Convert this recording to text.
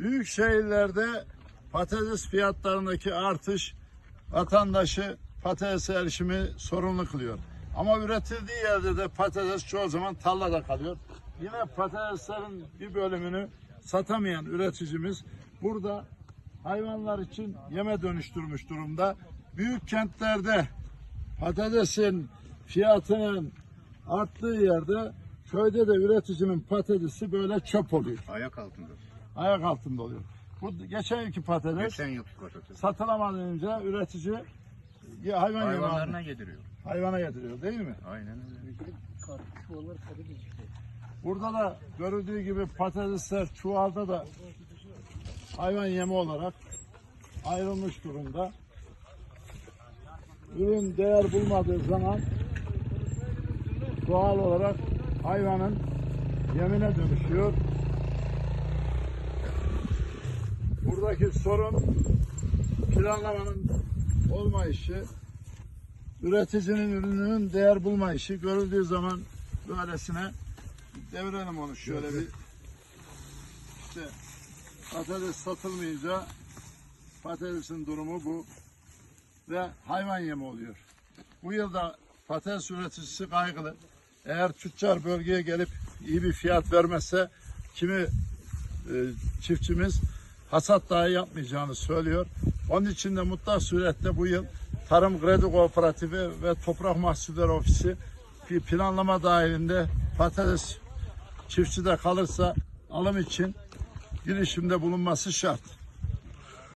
Büyük şehirlerde patates fiyatlarındaki artış vatandaşı patatese erişimi sorunlu kılıyor. Ama üretildiği yerde de patates çoğu zaman tarlada kalıyor. Yine patateslerin bir bölümünü satamayan üreticimiz burada hayvanlar için yeme dönüştürmüş durumda. Büyük kentlerde patatesin fiyatının arttığı yerde köyde de üreticinin patatesi böyle çöp oluyor. Ayak altında. Ayak altında oluyor. Bu geçen yılki patates Geçen yılki patates. satılamayınca üretici ya hayvan Hayvanlarına yemeğine yediriyor. hayvana yediriyor değil mi? Aynen öyle. Burada da görüldüğü gibi patatesler çuvalda da hayvan yemi olarak ayrılmış durumda. Ürün değer bulmadığı zaman doğal olarak hayvanın yemine dönüşüyor. Buradaki sorun planlamanın olmayışı, üreticinin ürününün değer bulmayışı görüldüğü zaman böylesine devirelim onu şöyle bir işte patates satılmayınca patatesin durumu bu ve hayvan yemi oluyor. Bu yılda patates üreticisi kaygılı. Eğer tüccar bölgeye gelip iyi bir fiyat vermezse kimi e, çiftçimiz hasat dahi yapmayacağını söylüyor. Onun için de mutlak surette bu yıl Tarım Kredi Kooperatifi ve Toprak Mahsulleri Ofisi bir planlama dahilinde patates çiftçide kalırsa alım için girişimde bulunması şart.